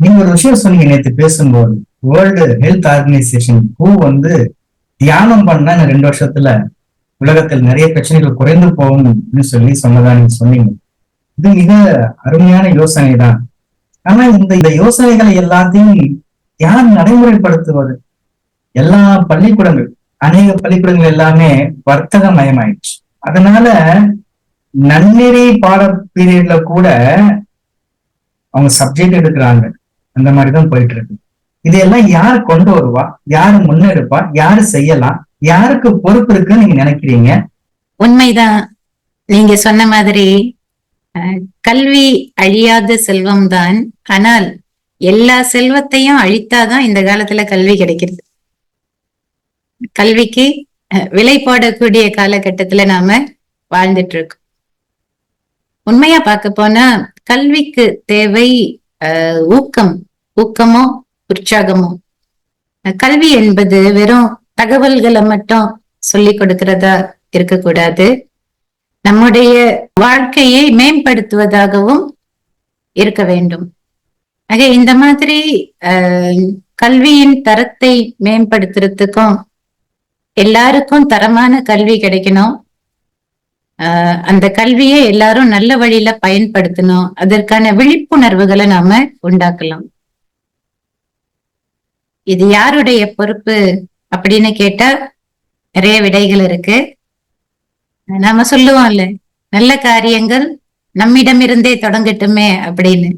நீங்க ஒரு விஷயம் சொன்னீங்க நேத்து பேசும்போது வேர்ல்டு ஹெல்த் ஆர்கனைசேஷன் ஹூ வந்து தியானம் பண்ணா இந்த ரெண்டு வருஷத்துல உலகத்தில் நிறைய பிரச்சனைகள் குறைந்து போகும்னு சொல்லி சொன்னதா நீங்க சொன்னீங்க. இது மிக அருமையான யோசனை தான் ஆனா இந்த இந்த யோசனைகளை எல்லாத்தையும் யார் நடைமுறைப்படுத்துவது எல்லா பள்ளிக்கூடங்கள் அநேக பள்ளிக்கூடங்கள் எல்லாமே வர்த்தக மயமாயிடுச்சு அதனால நன்னெறி பாட பீரியட்ல கூட அவங்க சப்ஜெக்ட் எடுக்கிறாங்க. அந்த மாதிரிதான் போயிட்டு இருக்கு இதையெல்லாம் யார் கொண்டு வருவா? யாரு முன்னெடுப்பா? யாரு செய்யலாம்? யாருக்கு பொறுப்பு இருக்குன்னு நீங்க நினைக்கிறீங்க? உண்மைதான். நீங்க சொன்ன மாதிரி கல்வி அழியாத செல்வம் தான் ஆனால் எல்லா செல்வத்தையும் அழித்தாதான் இந்த காலத்துல கல்வி கிடைக்கிறது. கல்விக்கு விலை போடக்கூடிய காலகட்டத்துல நாம வாழ்ந்துட்டு இருக்கோம். உண்மையா பார்க்க போனா கல்விக்கு தேவை ஊக்கம். ஊக்கமோ உற்சாகமோ? கல்வி என்பது வெறும் தகவல்களை மட்டும் சொல்லி கொடுக்கிறதா இருக்கக்கூடாது. நம்முடைய வாழ்க்கையை மேம்படுத்துவதாகவும் இருக்க வேண்டும். ஆக இந்த மாதிரி கல்வியின் தரத்தை மேம்படுத்துறதுக்கும் எல்லாருக்கும் தரமான கல்வி கிடைக்கணும். அந்த கல்வியை எல்லாரும் நல்ல வழியில பயன்படுத்தணும். அதற்கான விழிப்புணர்வுகளை நாம உண்டாக்கலாம். இது யாருடைய பொறுப்பு அப்படின்னு கேட்டா நிறைய விடைகள் இருக்கு. நாம சொல்லுவோம்ல நல்ல காரியங்கள் நம்மிடமிருந்தே தொடங்கட்டுமே அப்படின்னு.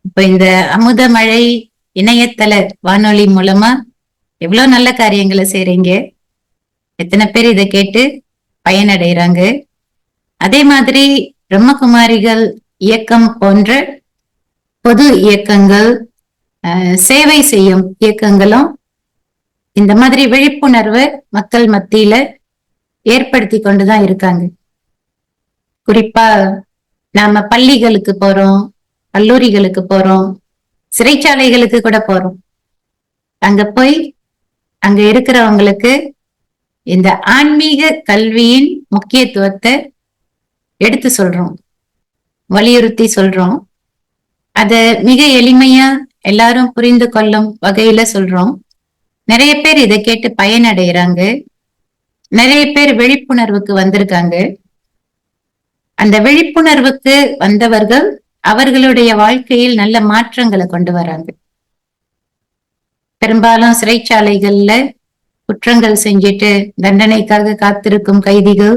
இப்ப இந்த அமுத மழை இணையதள வானொலி மூலமா எவ்வளவு நல்ல காரியங்களை செய்றீங்க? எத்தனை பேர் இதை கேட்டு பயனடைறாங்க. அதே மாதிரி பிரம்மகுமாரிகள் இயக்கம் போன்ற பொது இயக்கங்கள் அஹ், சேவை செய்யும் இயக்கங்களும் இந்த மாதிரி விழிப்புணர்வை மக்கள் மத்தியில ஏற்படுத்தி கொண்டுதான் இருக்காங்க. குறிப்பா நாம பள்ளிகளுக்கு போறோம் கல்லூரிகளுக்கு போறோம் சிறைச்சாலைகளுக்கு கூட போறோம். அங்க போய் அங்க இருக்கிறவங்களுக்கு இந்த ஆன்மீக கல்வியின் முக்கியத்துவத்தை எடுத்து சொல்றோம். வலியுறுத்தி சொல்றோம். அத மிக எளிமையா எல்லாரும் புரிந்து கொள்ளும் வகையில சொல்றோம். நிறைய பேர் இதை கேட்டு பயனடைகிறாங்க. நிறைய பேர் விழிப்புணர்வுக்கு வந்திருக்காங்க. அந்த விழிப்புணர்வுக்கு வந்தவர்கள் அவர்களுடைய வாழ்க்கையில் நல்ல மாற்றங்களை கொண்டு வராங்க. பெரும்பாலும் சிறைச்சாலைகள்ல குற்றங்கள் செஞ்சுட்டு தண்டனைக்காக காத்திருக்கும் கைதிகள்.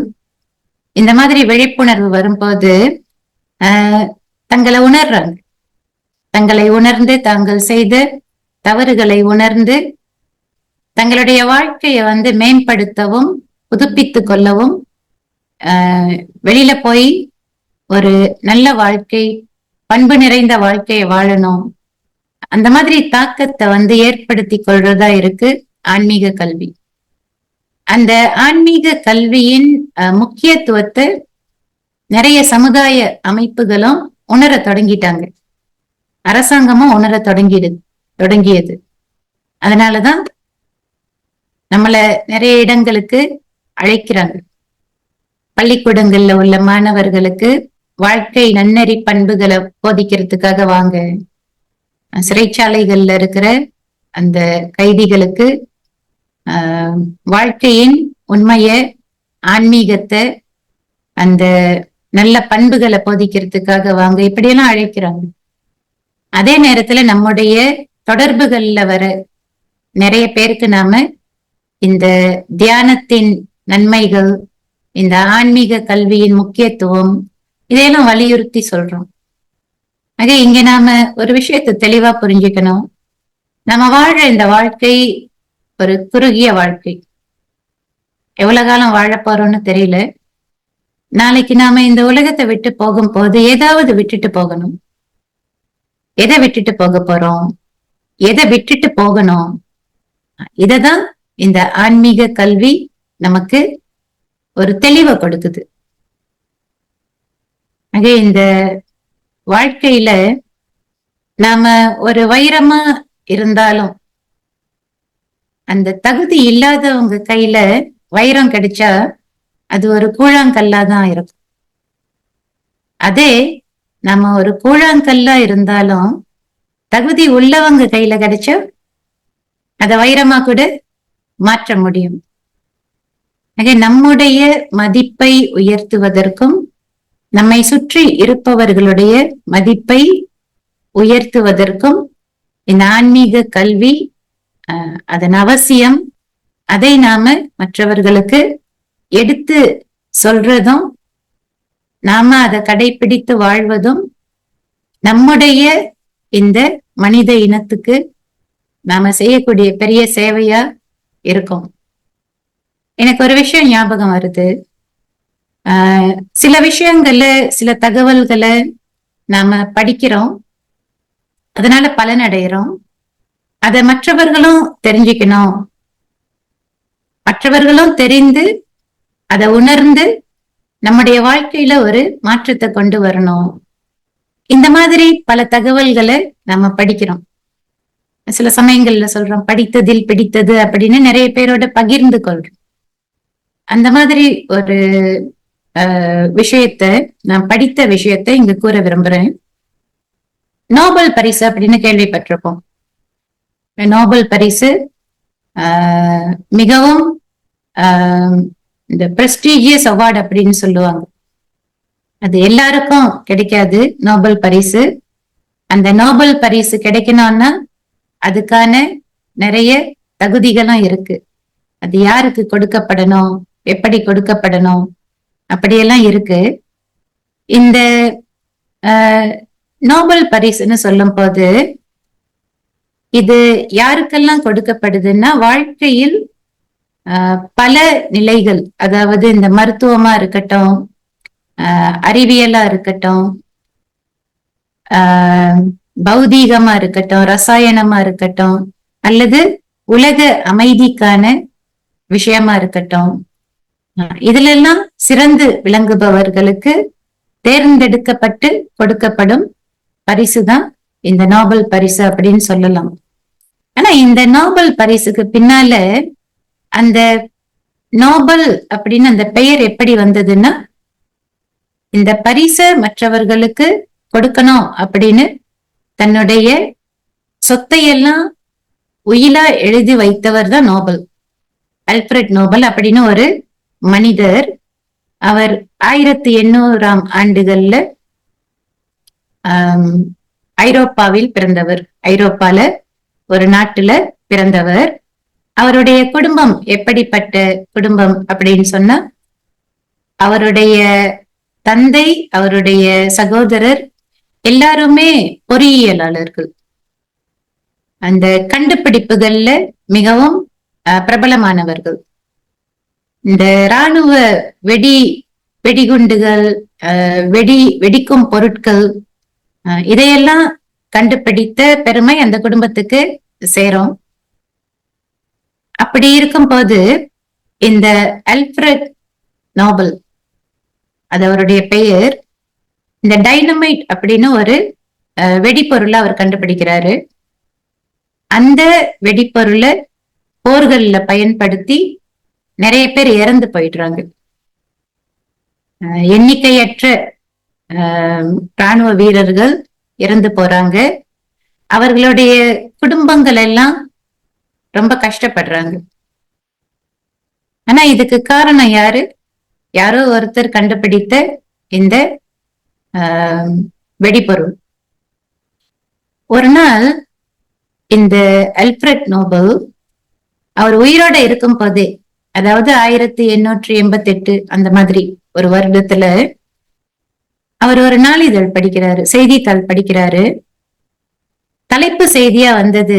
இந்த மாதிரி விழிப்புணர்வு வரும்போது ஆஹ் தங்களை உணர்றாங்க. தங்களை உணர்ந்து தாங்கள் செய்த தவறுகளை உணர்ந்து தங்களுடைய வாழ்க்கையை வந்து மேம்படுத்தவும் புதுப்பித்து கொள்ளவும் ஆஹ் வெளியில போய் ஒரு நல்ல வாழ்க்கை பண்பு நிறைந்த வாழ்க்கையை வாழணும். அந்த மாதிரி தாக்கத்தை வந்து ஏற்படுத்தி கொள்றதா இருக்கு. ஆன்மீக கல்வி. அந்த ஆன்மீக கல்வியின் முக்கியத்துவத்தை நிறைய சமுதாய அமைப்புகளும் உணர தொடங்கிட்டாங்க. அரசாங்கமும் உணர தொடங்கிடு தொடங்கியது. அதனாலதான் நம்மள நிறைய இடங்களுக்கு அழைக்கிறாங்க. பள்ளிக்கூடங்கள்ல உள்ள மாணவர்களுக்கு வாழ்க்கை நன்னெறி பண்புகளை போதிக்கிறதுக்காக வாங்க. சிறைச்சாலைகள்ல இருக்கிற அந்த கைதிகளுக்கு வாழ்க்கையின் உண்மைய ஆன்மீகத்தை அந்த நல்ல பண்புகளை போதிக்கிறதுக்காக வாங்க இப்படியெல்லாம் அழைக்கிறாங்க. அதே நேரத்துல நம்முடைய தொடர்புகள்ல வர நிறைய பேருக்கு நாம இந்த தியானத்தின் நன்மைகள் இந்த ஆன்மீக கல்வியின் முக்கியத்துவம் இதையெல்லாம் வலியுறுத்தி சொல்றோம். ஆக இங்க நாம ஒரு விஷயத்தை தெளிவா புரிஞ்சுக்கணும். நம்ம வாழ்ற இந்த வாழ்க்கை ஒரு குறுகிய வாழ்க்கை. எவ்வளவு காலம் வாழ போறோம்னு தெரியல. நாளைக்கு நாம இந்த உலகத்தை விட்டு போகும்போது ஏதாவது விட்டுட்டு போகணும். எதை விட்டுட்டு போக போறோம்? எதை விட்டுட்டு போகணும்? இததான் இந்த ஆன்மீக கல்வி நமக்கு ஒரு தெளிவை கொடுக்குது. ஆக இந்த வாழ்க்கையில நாம ஒரு வைரமா இருந்தாலும் அந்த தகுதி இல்லாதவங்க கையில வைரம் கிடைச்சா அது ஒரு கூழாங்கல்லா தான் இருக்கும். அதே நம்ம ஒரு கூழாங்கல்லா இருந்தாலும் தகுதி உள்ளவங்க கையில கிடைச்சா அத வைரமா கூட மாற்ற முடியும். நம்முடைய மதிப்பை உயர்த்துவதற்கும் நம்மை சுற்றி இருப்பவர்களுடைய மதிப்பை உயர்த்துவதற்கும் இந்த ஆன்மீக கல்வி அதன் அவசியம் அதை நாம மற்றவர்களுக்கு எடுத்து சொல்றதும் நாம அதை கடைபிடித்து வாழ்வதும் நம்முடைய இந்த மனித இனத்துக்கு நாம செய்யக்கூடிய பெரிய சேவையா இருக்கும். எனக்கு ஒரு விஷயம் ஞாபகம் வருது. ஆஹ் சில விஷயங்கள்ல சில தகவல்களை நாம படிக்கிறோம். அதனால பலனடைகிறோம். அதை மற்றவர்களும் தெரிஞ்சுக்கணும். மற்றவர்களும் தெரிந்து அதை உணர்ந்து நம்முடைய வாழ்க்கையில ஒரு மாற்றத்தை கொண்டு வரணும். இந்த மாதிரி பல தகவல்களை நம்ம படிக்கிறோம். சில சமயங்கள்ல சொல்றோம் படித்ததில் பிடித்தது அப்படின்னு நிறைய பேரோட பகிர்ந்து கொள்றோம். அந்த மாதிரி ஒரு ஆஹ், விஷயத்த நான் படித்த விஷயத்த இங்க கூற விரும்புறேன். நோபல் பரிசு அப்படின்னு கேள்விப்பட்டிருப்போம். நோபல் பரிசு ஆஹ், மிகவும் ஆஹ், இந்த பிரஸ்டீஜியஸ் அவார்டு அப்படின்னு சொல்லுவாங்க. அது எல்லாருக்கும் கிடைக்காது நோபல் பரிசு. அந்த நோபல் பரிசு கிடைக்கணும்னா அதுக்கான நிறைய தகுதிகளும் இருக்கு. அது யாருக்கு கொடுக்கப்படணும் எப்படி கொடுக்கப்படணும் அப்படியெல்லாம் இருக்கு. இந்த ஆஹ், நோபல் பரிசுன்னு சொல்லும் போது இது யாருக்கெல்லாம் கொடுக்கப்படுதுன்னா வாழ்க்கையில் ஆஹ், பல நிலைகள். அதாவது இந்த மருத்துவமா இருக்கட்டும் ஆஹ், அறிவியலா இருக்கட்டும் ஆஹ், பௌதீகமா இருக்கட்டும் ரசாயனமா இருக்கட்டும் அல்லது உலக அமைதிக்கான விஷயமா இருக்கட்டும். இதுல எல்லாம் சிறந்து விளங்குபவர்களுக்கு தேர்ந்தெடுக்கப்பட்டு கொடுக்கப்படும் பரிசுதான் இந்த நோபல் பரிசு அப்படின்னு சொல்லலாம். இந்த நோபல் பரிசுக்கு பின்னால அந்த நோபல் அப்படின்னு அந்த பெயர் எப்படி வந்ததுன்னா இந்த பரிசை மற்றவர்களுக்கு கொடுக்கணும் அப்படின்னு தன்னுடைய சொத்தையெல்லாம் உயிலா எழுதி வைத்தவர் தான் நோபல் அல்ஃபிரட் நோபல் அப்படின்னு ஒரு மனிதர் அவர் ஆயிரத்தி எண்ணூறாம் ஆண்டுகள்ல ஆஹ் ஐரோப்பாவில் பிறந்தவர். ஐரோப்பால ஒரு நாட்டுல பிறந்தவர். அவருடைய குடும்பம் எப்படிப்பட்ட குடும்பம் அப்படின்னு சொன்னா அவருடைய தந்தை அவருடைய சகோதரர் எல்லாருமே பொறியியலாளர்கள். அந்த கண்டுபிடிப்புகள்ல மிகவும் பிரபலமானவர்கள். இந்த ராணுவ வெடி வெடிகுண்டுகள் வெடி வெடிக்கும் பொருட்கள் இதையெல்லாம் கண்டுபிடித்த பெருமை அந்த குடும்பத்துக்கு சேரும். அப்படி இருக்கும்போது இந்த அல்ஃபிரட் நோபல் அது அவருடைய பெயர் இந்த டைனமைட் அப்படின்னு ஒரு வெடிப்பொருளை அவர் கண்டுபிடிக்கிறாரு. அந்த வெடிப்பொருளை போர்கள்ல பயன்படுத்தி நிறைய பேர் இறந்து போயிடுறாங்க. எண்ணிக்கையற்ற ராணுவ வீரர்கள் இறந்து போறாங்க. அவர்களுடைய குடும்பங்கள் எல்லாம் ரொம்ப கஷ்டப்படுறாங்க. ஆனா இதுக்கு காரணம் யாரு? யாரோ ஒருத்தர் கண்டுபிடித்த இந்த ஆஹ், வெடிபொருள். ஒரு நாள் இந்த அல்ஃபிரட் நோபல் அவர் உயிரோட இருக்கும் போதே அதாவது ஆயிரத்தி எண்ணூற்றி எண்பத்தி எட்டு அந்த மாதிரி ஒரு வருடத்துல அவர் ஒரு நாளிதழ் படிக்கிறாரு செய்தித்தாள் படிக்கிறாரு. தலைப்பு செய்தியா வந்தது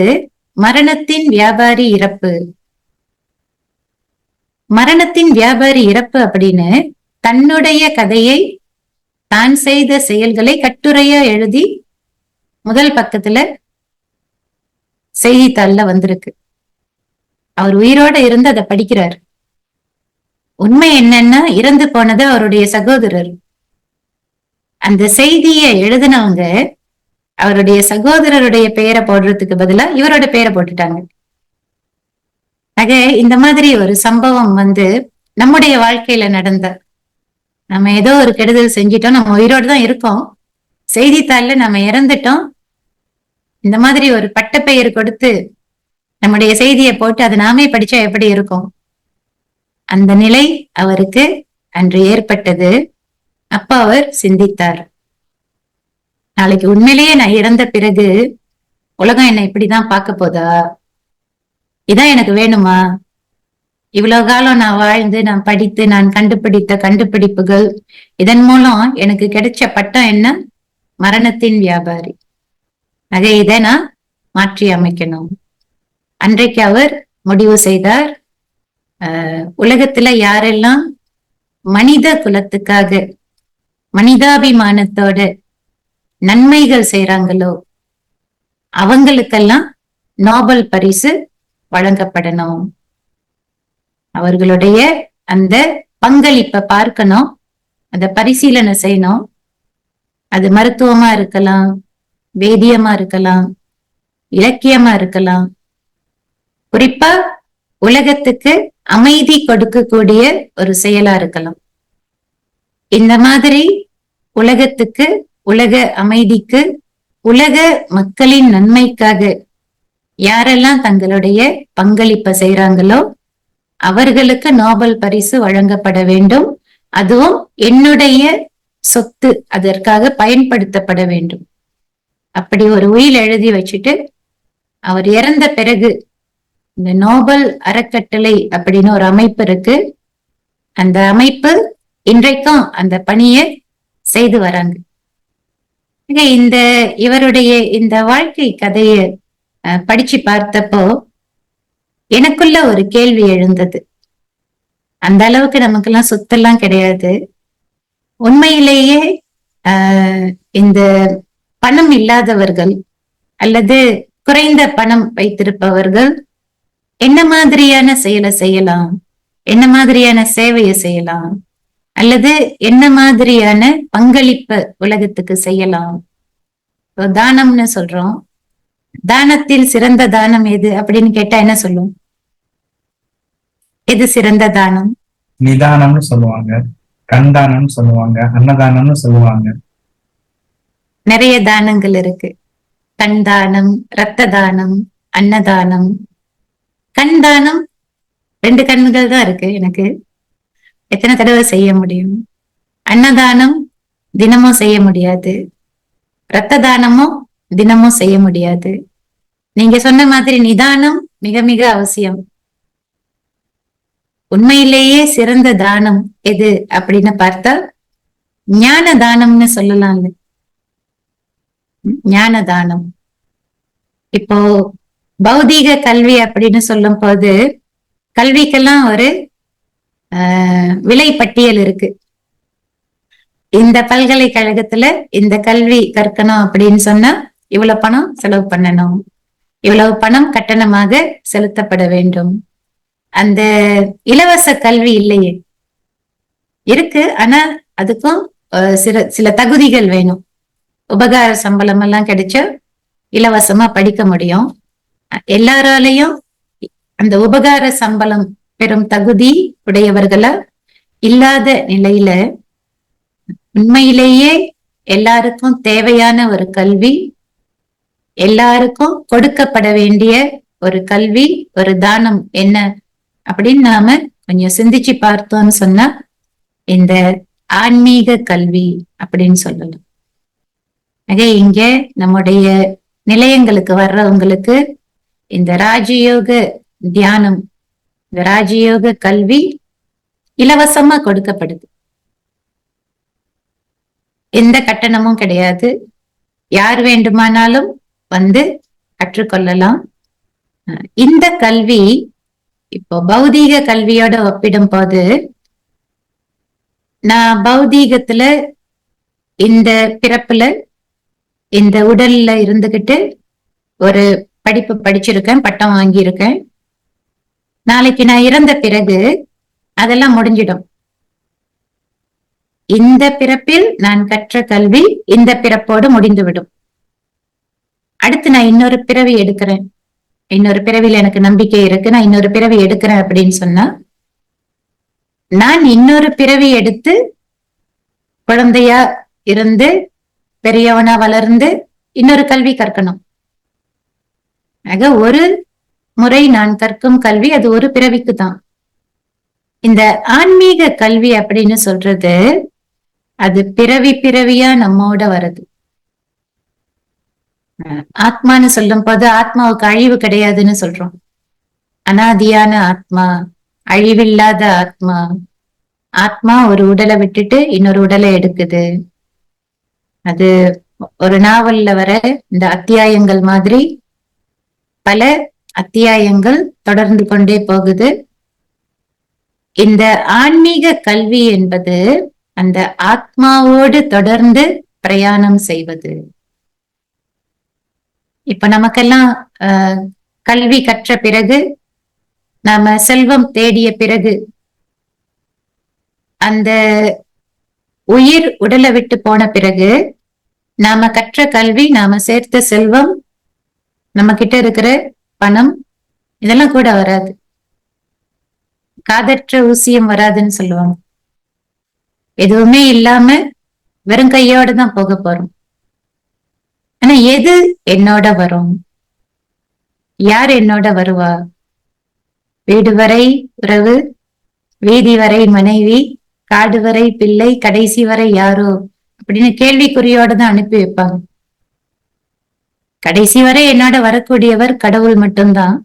மரணத்தின் வியாபாரி இறப்பு. மரணத்தின் வியாபாரி இறப்பு அப்படின்னு தன்னுடைய கதையை தான் செய்த செயல்களை கட்டுரையா எழுதி முதல் பக்கத்துல செய்தித்தாள்ல வந்திருக்கு. அவர் உயிரோட இருந்து அதை படிக்கிறார். உண்மை என்னன்னா இறந்து போனது அவருடைய சகோதரர். அந்த செய்தியை எழுதினவங்க அவருடைய சகோதரருடைய பெயரை போடுறதுக்கு பதிலா இவரோட பெயரை போட்டுட்டாங்க. ஆக இந்த மாதிரி ஒரு சம்பவம் வந்து நம்முடைய வாழ்க்கையில நடந்த நம்ம ஏதோ ஒரு கெடுதல் செஞ்சிட்டோம் நம்ம உயிரோடு தான் இருக்கோம் செய்தித்தாள்ல நம்ம இறந்துட்டோம். இந்த மாதிரி ஒரு பட்டப்பெயர் கொடுத்து நம்முடைய செய்தியை போட்டு அதை நாமே படிச்சா எப்படி இருக்கும்? அந்த நிலை அவருக்கு அன்று ஏற்பட்டது. அப்ப அவர் சிந்தித்தார். நாளைக்கு உண்மையிலேயே நான் இறந்த பிறகு உலகம் என்னை இப்படிதான் பார்க்க போதா? இதான் எனக்கு வேணுமா? இவ்வளவு காலம் நான் வாழ்ந்து நான் படித்து நான் கண்டுபிடித்த கண்டுபிடிப்புகள் இதன் மூலம் எனக்கு கிடைச்ச பட்டம் என்ன? மரணத்தின் வியாபாரி. அதை இதை நான் மாற்றி அமைக்கணும். அன்றைக்கு அவர் முடிவு செய்தார் ஆஹ் உலகத்துல யாரெல்லாம் மனித குலத்துக்காக மனிதாபிமானத்தோட நன்மைகள் செய்றாங்களோ அவங்களுக்கெல்லாம் நோபல் பரிசு வழங்கப்படணும். அவர்களுடைய அந்த பங்களிப்பை பார்க்கணும் அதை பரிசீலனை செய்யணும். அது மருத்துவமா இருக்கலாம் வேதியமா இருக்கலாம் இலக்கியமா இருக்கலாம். குறிப்பா உலகத்துக்கு அமைதி கொடுக்கக்கூடிய ஒரு செயலா இருக்கலாம். இந்த மாதிரி உலகத்துக்கு உலக அமைதிக்கு உலக மக்களின் நன்மைக்காக யாரெல்லாம் தங்களுடைய பங்களிப்பை செய்யறாங்களோ அவர்களுக்கு நோபல் பரிசு வழங்கப்பட வேண்டும். அதுவும் என்னுடைய சொத்து அதற்காக பயன்படுத்தப்பட வேண்டும். அப்படி ஒரு உயில் எழுதி வச்சுட்டு அவர் இறந்த பிறகு இந்த நோபல் அறக்கட்டளை அப்படின்னு ஒரு அமைப்பு இருக்கு. அந்த அமைப்பு இன்றைக்கும் அந்த பணியை செய்து வராங்க. இந்த இவருடைய இந்த வாழ்க்கை கதையை படிச்சு பார்த்தப்போ எனக்குள்ள ஒரு கேள்வி எழுந்தது. அந்த அளவுக்கு நமக்கு எல்லாம் சொத்தெல்லாம் கிடையாது. உண்மையிலேயே ஆஹ் இந்த பணம் இல்லாதவர்கள் அல்லது குறைந்த பணம் வைத்திருப்பவர்கள் என்ன மாதிரியான செயலை செய்யலாம்? என்ன மாதிரியான சேவையை செய்யலாம்? அல்லது என்ன மாதிரியான பங்களிப்பு உலகத்துக்கு செய்யலாம்? இப்போ தானம்னு சொல்றோம். தானத்தில் சிறந்த தானம் எது அப்படின்னு கேட்டா என்ன சொல்லும்? எது சிறந்த தானம்? நிதானம்னு சொல்லுவாங்க. கண்தானம்னு சொல்லுவாங்க. அன்னதானம்னு சொல்லுவாங்க. நிறைய தானங்கள் இருக்கு. கண் தானம் இரத்த தானம் அன்னதானம். கண் தானம் ரெண்டு கண்கள் தான் இருக்கு எனக்கு. எத்தனை தடவை செய்ய முடியும்? அன்னதானம் தினமும் செய்ய முடியாது. இரத்த தானமும் தினமும் செய்ய முடியாது. நீங்க சொன்ன மாதிரி நிதானம் மிக மிக அவசியம். உண்மையிலேயே சிறந்த தானம் எது அப்படின்னு பார்த்தா ஞான தானம்னு சொல்லலாம்ல. ஞான தானம். இப்போ பௌதீக கல்வி அப்படின்னு சொல்லும் போது கல்விக்கெல்லாம் ஒரு விலை பட்டியல் இருக்கு. இந்த பல்கலைக்கழகத்துல இந்த கல்வி கற்கணும் அப்படின்னு சொன்னா இவ்வளவு பணம் செலவு பண்ணணும். இவ்வளவு பணம் கட்டணமாக செலுத்தப்பட வேண்டும். அந்த இலவச கல்வி இல்லையே. இருக்கு ஆனா அதுக்கும் சில சில தகுதிகள் வேணும். உபகார சம்பளம் எல்லாம் கிடைச்சா இலவசமா படிக்க முடியும். எல்லாராலையும் அந்த உபகார சம்பளம் பெறும் தகுதி உடையவர்களா? இல்லாத நிலையில உண்மையிலேயே எல்லாருக்கும் தேவையான ஒரு கல்வி எல்லாருக்கும் கொடுக்கப்பட வேண்டிய ஒரு கல்வி ஒரு தானம் என்ன? அப்படின்னு நாம கொஞ்சம் சிந்திச்சு பார்த்தோம்னு சொன்னா இந்த ஆன்மீக கல்வி அப்படின்னு சொல்லலாம். ஆக இங்க நம்முடைய நிலையங்களுக்கு வர்றவங்களுக்கு இந்த ராஜயோக தியானம் இந்த ராஜயோக கல்வி இலவசமா கொடுக்கப்படுது. எந்த கட்டணமும் கிடையாது. யார் வேண்டுமானாலும் வந்து கற்றுக்கொள்ளலாம். இந்த கல்வி இப்போ பௌதீக கல்வியோட ஒப்பிடும் போது நான் பௌதீகத்துல இந்த பிறப்புல இந்த உடல்ல இருந்துகிட்டு ஒரு படிப்பு படிச்சிருக்கேன் பட்டம் வாங்கியிருக்கேன். நாளைக்கு நான் இறந்த பிறகு அதெல்லாம் முடிஞ்சிடும். இந்த பிறப்பில் நான் கற்ற கல்வி இந்த பிறப்போடு முடிந்துவிடும். அடுத்து நான் இன்னொரு பிறவி எடுக்கிறேன். இன்னொரு பிறவியில எனக்கு நம்பிக்கை இருக்கு. நான் இன்னொரு பிறவி எடுக்கிறேன் அப்படின்னு சொன்னா நான் இன்னொரு பிறவி எடுத்து குழந்தையா இருந்து பெரியவனா வளர்ந்து இன்னொரு கல்வி கற்கணும். ஆக ஒரு முறை நான் கற்கும் கல்வி அது ஒரு பிறவிக்கு தான் இந்த ஆன்மீக கல்வி அப்படின்னு சொல்றது அது பிறவி பிறவியா நம்மோட வருது ஆத்மான்னு சொல்லும் போது ஆத்மாவுக்கு அழிவு கிடையாதுன்னு சொல்றோம். அனாதியான ஆத்மா அழிவில்லாத ஆத்மா. ஆத்மா ஒரு உடலை விட்டுட்டு இன்னொரு உடலை எடுக்குது. அது ஒரு நாவல்ல வர இந்த அத்தியாயங்கள் மாதிரி பல அத்தியாயங்கள் தொடர்ந்து கொண்டே போகுது. இந்த ஆன்மீக கல்வி என்பது அந்த ஆத்மாவோடு தொடர்ந்து பிரயாணம் செய்வது. இப்ப நமக்கெல்லாம் கல்வி கற்ற பிறகு நாம செல்வம் தேடிய பிறகு அந்த உயிர் உடலை விட்டு போன பிறகு நாம கற்ற கல்வி நாம சேர்த்த செல்வம் நம்ம கிட்ட இருக்கிற பணம் இதெல்லாம் கூட வராது. காதற்ற ஊசியம் வராதுன்னு சொல்லுவாங்க. எதுவுமே இல்லாம வெறும் கையோட தான் போக போறோம். ஆனா எது என்னோட வரும்? யார் என்னோட வருவா? வீடு வரை உறவு வீதி வரை மனைவி காடு வரை பிள்ளை கடைசி வரை யாரோ? அப்படின்னு கேள்விக்குறியோட தான் அனுப்பி வைப்பாங்க. கடைசி வரை என்னோட வரக்கூடியவர் கடவுள் மட்டும்தான்.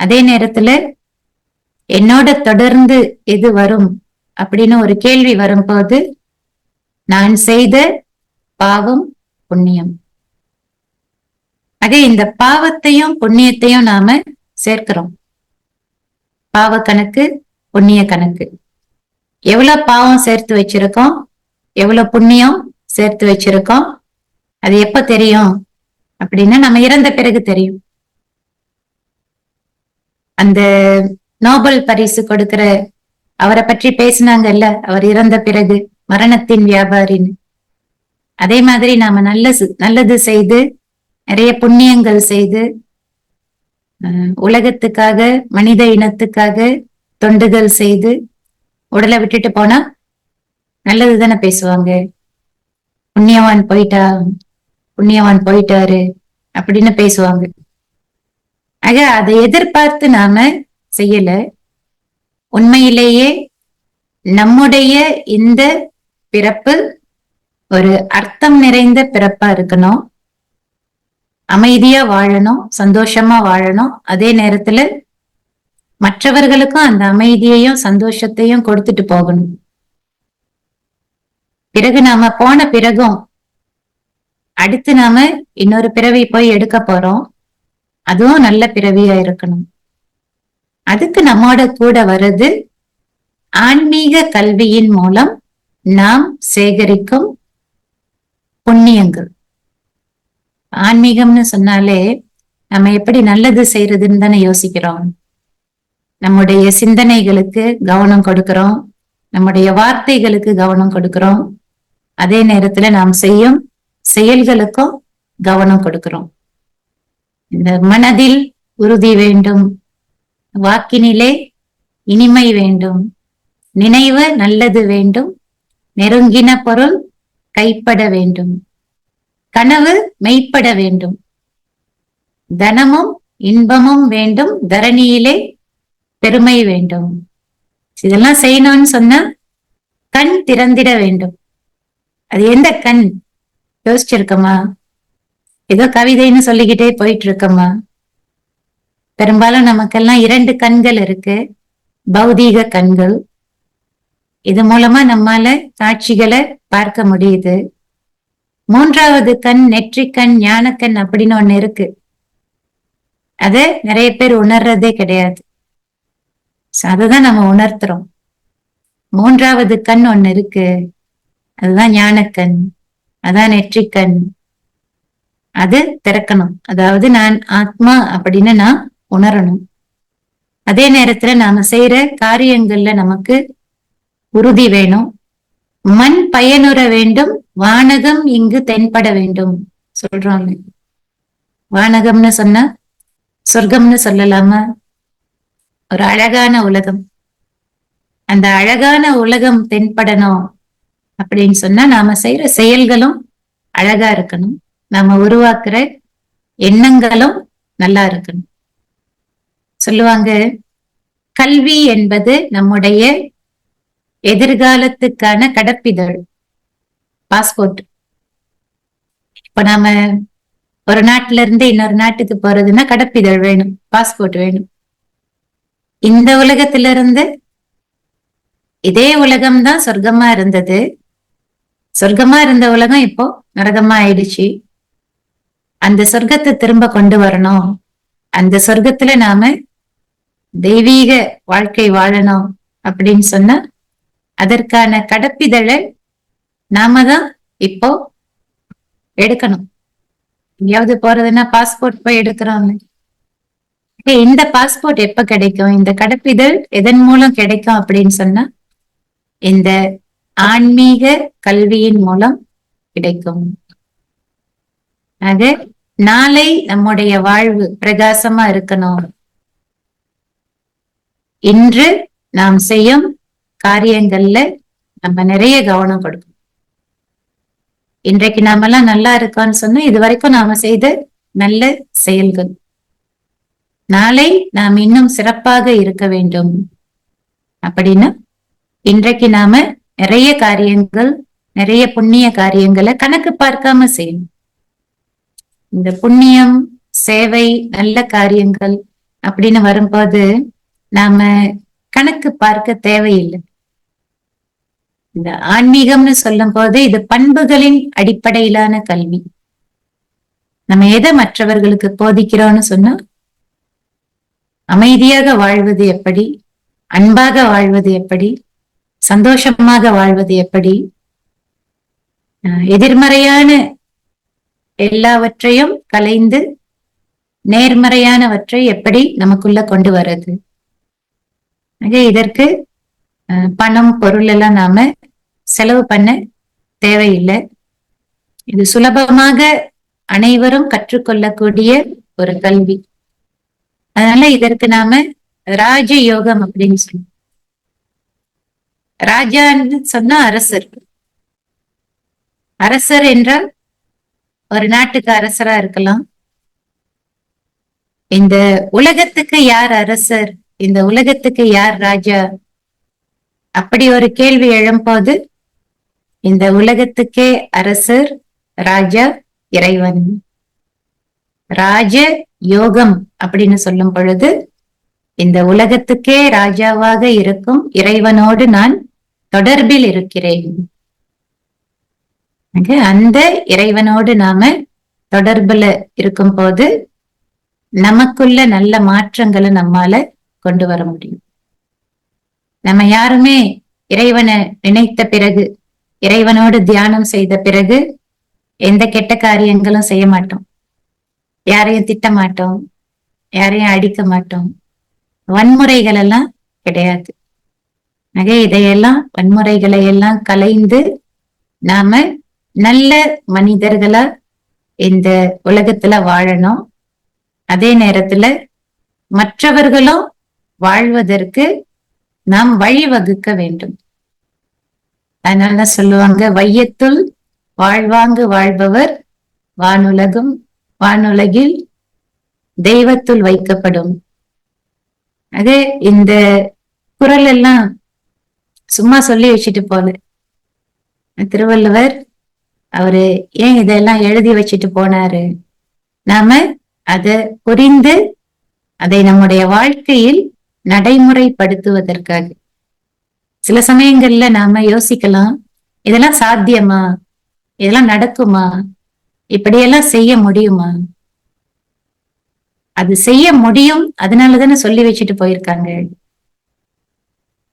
அதே நேரத்துல என்னோட தொடர்ந்து எது வரும் அப்படின்னு ஒரு கேள்வி வரும்போது நான் செய்த பாவம் புண்ணியம். அதே இந்த பாவத்தையும் புண்ணியத்தையும் நாம சேர்க்கிறோம். பாவ கணக்கு புண்ணிய கணக்கு. எவ்வளவு பாவம் சேர்த்து வச்சிருக்கோம்? எவ்வளவு புண்ணியம் சேர்த்து வச்சிருக்கோம்? அது எப்ப தெரியும்? அப்படின்னா நம்ம இறந்த பிறகு தெரியும். அந்த நோபல் பரிசு கொடுக்கிற அவரை பற்றி பேசினாங்கல்ல அவர் இறந்த பிறகு மரணத்தின் வியாபாரின்னு. அதே மாதிரி நாம நல்ல நல்லது செய்து நிறைய புண்ணியங்கள் செய்து உலகத்துக்காக மனித இனத்துக்காக தொண்டுகள் செய்து உடலை விட்டுட்டு போனா நல்லது தானே பேசுவாங்க. புண்ணியவான் போயிட்டா புண்ணியவான் போயிட்டாரு அப்படின்னு பேசுவாங்க. ஆக அதை எதிர்பார்த்து நாம செய்யல. உண்மையிலேயே நம்முடைய இந்த பிறப்பு ஒரு அர்த்தம் நிறைந்த பிறப்பா இருக்கணும். அமைதியா வாழணும் சந்தோஷமா வாழணும். அதே நேரத்துல மற்றவர்களுக்கும் அந்த அமைதியையும் சந்தோஷத்தையும் கொடுத்துட்டு போகணும். பிறகு நாம போன பிறகும் அடுத்து நாம இன்னொரு பிறவி போய் எடுக்க போறோம். அதுவும் நல்ல பிறவியா இருக்கணும். அதுக்கு நம்மோட கூட வர்றது ஆன்மீக கல்வியின் மூலம் நாம் சேகரிக்கும் புண்ணியங்கள். ஆன்மீகம்னு சொன்னாலே நம்ம எப்படி நல்லது செய்யறதுன்னு தானே யோசிக்கிறோம். நம்முடைய சிந்தனைகளுக்கு கவனம் கொடுக்கிறோம். நம்முடைய வார்த்தைகளுக்கு கவனம் கொடுக்கிறோம். அதே நேரத்துல நாம் செய்யும் செயல்களுக்கும் கவனம் கொடுக்கிறோம். இந்த மனதில் உறுதி வேண்டும். வாக்கினிலே இனிமை வேண்டும். நினைவு நல்லது வேண்டும். நெருங்கின பொருள் கைப்பட வேண்டும். கனவு மெய்ப்பட வேண்டும். தனமும் இன்பமும் வேண்டும். தரணியிலே பெருமை வேண்டும். இதெல்லாம் செய்யணும்னு சொன்னா கண் திறந்திட வேண்டும். அது எந்த கண்? யோசிச்சிருக்கோமா ஏதோ கவிதைன்னு சொல்லிக்கிட்டே போயிட்டு இருக்கோமா பெரும்பாலும் நமக்கெல்லாம் இரண்டு கண்கள் இருக்கு. பௌதீக கண்கள். இது மூலமா நம்மால காட்சிகளை பார்க்க முடியுது. மூன்றாவது கண் நெற்றிக்கண் ஞானக்கண் அப்படின்னு ஒண்ணு இருக்கு. அத நிறைய பேர் உணர்றதே கிடையாது. அதுதான் அததான் நம்ம உணர்த்துறோம். மூன்றாவது கண் ஒண்ணு இருக்கு. அதுதான் ஞானக்கண் அதான் நெற்றிக்கண். அது திறக்கணும். அதாவது நான் ஆத்மா அப்படின்னு நான் உணரணும். அதே நேரத்துல நாம செய்யற காரியங்கள்ல நமக்கு உறுதி வேணும். மண் பயனுற வேண்டும். வானகம் இங்கு தென்பட வேண்டும். சொல்றாங்க. வானகம்னு சொன்னா சொர்க்கம்னு சொல்லலாமா? ஒரு அழகான உலகம். அந்த அழகான உலகம் தென்படணும். அப்படின்னு சொன்னா நாம செய்யற செயல்களும் அழகா இருக்கணும். நாம உருவாக்குற எண்ணங்களும் நல்லா இருக்கணும். சொல்லுவாங்க கல்வி என்பது நம்முடைய எதிர்காலத்துக்கான கடப்பிதழ் பாஸ்போர்ட். இப்ப நாம ஒரு நாட்டுல இருந்து இன்னொரு நாட்டுக்கு போறதுன்னா கடப்பிதழ் வேணும் பாஸ்போர்ட் வேணும். இந்த உலகத்துல இருந்து இதே உலகம்தான் சொர்க்கமா இருந்தது. சொர்க்கமா இருந்த உலகம் இப்போ நரகமா ஆயிடுச்சு அந்த சொர்க்கத்தை திரும்ப கொண்டு வரணும். அந்த சொர்க்கத்துல நாம தெய்வீக வாழ்க்கை வாழணும் அப்படின்னு சொன்னா அதற்கான கடப்பிதழை நாம தான் இப்போ எடுக்கணும். எங்கேயாவது போறதுன்னா பாஸ்போர்ட் போய் எடுக்கிறோம் இந்த பாஸ்போர்ட் எப்ப கிடைக்கும்? இந்த கடப்பிதழ் எதன் மூலம் கிடைக்கும் அப்படின்னு சொன்னா இந்த ஆன்மீக கல்வியின் மூலம் கிடைக்கும். ஆக நாளை நம்முடைய வாழ்வு பிரகாசமா இருக்கணும். இன்று நாம் செய்யும் காரியங்கள்ல நம்ம நிறைய கவனம் கொடுக்கணும். இன்றைக்கு நாம எல்லாம் நல்லா இருக்கோம்னு சொன்னா இது வரைக்கும் நாம செய்த நல்ல செயல்கள். நாளை நாம் இன்னும் சிறப்பாக இருக்க வேண்டும். அப்படின்னா இன்றைக்கு நாம நிறைய காரியங்கள் நிறைய புண்ணிய காரியங்களை கணக்கு பார்க்காம செய்யணும். இந்த புண்ணியம் சேவை நல்ல காரியங்கள் அப்படின்னு வரும்போது நாம கணக்கு பார்க்க தேவையில்லை. இந்த ஆன்மீகம்னு சொல்லும் போது இது பண்புகளின் அடிப்படையிலான கல்வி. நம்ம எதை மற்றவர்களுக்கு போதிக்கிறோம்னு சொன்னா அமைதியாக வாழ்வது எப்படி அன்பாக வாழ்வது எப்படி சந்தோஷமாக வாழ்வது எப்படி? எதிர்மறையான எல்லாவற்றையும் கலைந்து நேர்மறையானவற்றை எப்படி நமக்குள்ள கொண்டு வர்றது? இதற்கு பணம் பொருள் எல்லாம் நாம செலவு பண்ண தேவையில்லை. இது சுலபமாக அனைவரும் கற்றுக்கொள்ளக்கூடிய ஒரு கல்வி. அதனால இதற்கு நாம ராஜ யோகம் அப்படின்னு சொல்லுவோம் ராஜான்னு சொன்னா அரசர். அரசர் என்றால் ஒரு நாட்டுக்கு அரசரா இருக்கலாம். இந்த உலகத்துக்கு யார் அரசர்? இந்த உலகத்துக்கு யார் ராஜா? அப்படி ஒரு கேள்வி எழும்போது இந்த உலகத்துக்கே அரசர் ராஜா இறைவன். ராஜ யோகம் அப்படின்னு சொல்லும் பொழுது இந்த உலகத்துக்கே ராஜாவாக இருக்கும் இறைவனோடு நான் தொடர்பில் இருக்கிறேன். அந்த இறைவனோடு நாம தொடர்புல இருக்கும் போது நமக்குள்ள நல்ல மாற்றங்களை நம்மால கொண்டு வர முடியும். நம்ம யாருமே இறைவனை நினைத்த பிறகு இறைவனோடு தியானம் செய்த பிறகு எந்த கெட்ட காரியங்களும் செய்ய மாட்டோம். யாரையும் திட்ட மாட்டோம். யாரையும் அடிக்க மாட்டோம். வன்முறைகள் எல்லாம் கிடையாது. ஆக இதையெல்லாம் வன்முறைகளை எல்லாம் கலைந்து நாம நல்ல மனிதர்களா இந்த உலகத்துல வாழணும். அதே நேரத்துல மற்றவர்களும் வாழ்வதற்கு நாம் வழிவகுக்க வேண்டும். அதனாலதான் சொல்லுவாங்க வையத்துள் வாழ்வாங்கு வாழ்பவர் வானுலகும் வானுலகில் தெய்வத்துள் வைக்கப்படும். அது இந்த குரல் எல்லாம் சும்மா சொல்லி வச்சுட்டு போல. திருவள்ளுவர் அவரு ஏன் இதெல்லாம் எழுதி வச்சுட்டு போனாரு? நாம அத புரிந்து அதை நம்முடைய வாழ்க்கையில் நடைமுறைப்படுத்துவதற்காக. சில சமயங்கள்ல நாம யோசிக்கலாம் இதெல்லாம் சாத்தியமா? இதெல்லாம் நடக்குமா? இப்படியெல்லாம் செய்ய முடியுமா? அது செய்ய முடியும் அதனாலதானே சொல்லி வச்சுட்டு போயிருக்காங்க.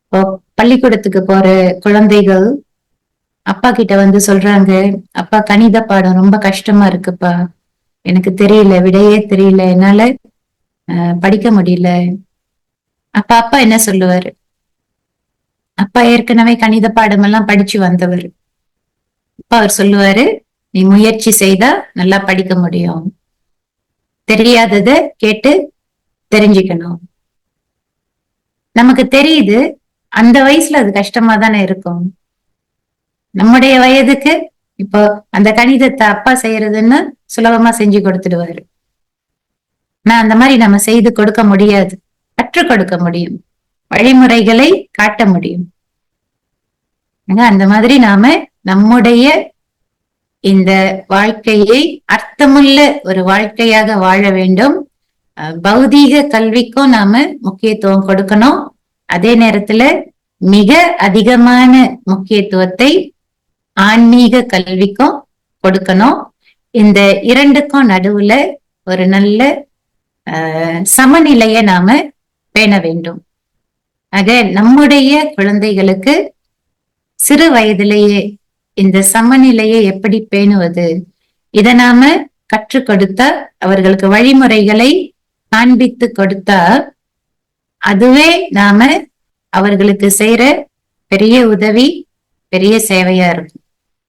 இப்போ பள்ளிக்கூடத்துக்கு போற குழந்தைகள் அப்பா கிட்ட வந்து சொல்றாங்க அப்பா கணித பாடம் ரொம்ப கஷ்டமா இருக்குப்பா. எனக்கு தெரியல விடையே தெரியல. என்னால படிக்க முடியல. அப்ப அப்பா என்ன சொல்லுவாரு? அப்பா ஏற்கனவே கணித பாடம் எல்லாம் படிச்சு வந்தவர். அப்பா அவர் சொல்லுவாரு நீ முயற்சி செய்தா நல்லா படிக்க முடியும். தெரியாதத கேட்டு தெரிஞ்சுக்கணும். நமக்கு தெரியுது அந்த வயசுல அது கஷ்டமா தானே இருக்கும். நம்முடைய வயதுக்கு இப்போ அந்த கணிதத்தை அப்பா செய்யறதுன்னு சுலபமா செஞ்சு கொடுத்துடுவாரு. நான் அந்த மாதிரி நம்ம செய்து கொடுக்க முடியாது. கற்றுக் கொடுக்க முடியும். வழிமுறைகளை காட்ட முடியும். அந்த மாதிரி நாம நம்முடைய இந்த வாழ்க்கையை அர்த்தமுள்ள ஒரு வாழ்க்கையாக வாழ வேண்டும். பௌதீக கல்விக்கும் நாம முக்கியத்துவம் கொடுக்கணும். அதே நேரத்துல மிக அதிகமான முக்கியத்துவத்தை ஆன்மீக கல்விக்கும் கொடுக்கணும். இந்த இரண்டுக்கும் நடுவுல ஒரு நல்ல சமநிலையை நாம பேண வேண்டும். ஆக நம்முடைய குழந்தைகளுக்கு சிறு வயதிலேயே இந்த சமநிலையை எப்படி பேணுவது? இதை நாம கற்றுக் கொடுத்தா அவர்களுக்கு வழிமுறைகளை காண்பித்து கொடுத்தா அதுவே நாம அவர்களுக்கு செய்யற பெரிய உதவி பெரிய சேவையா இருக்கும்.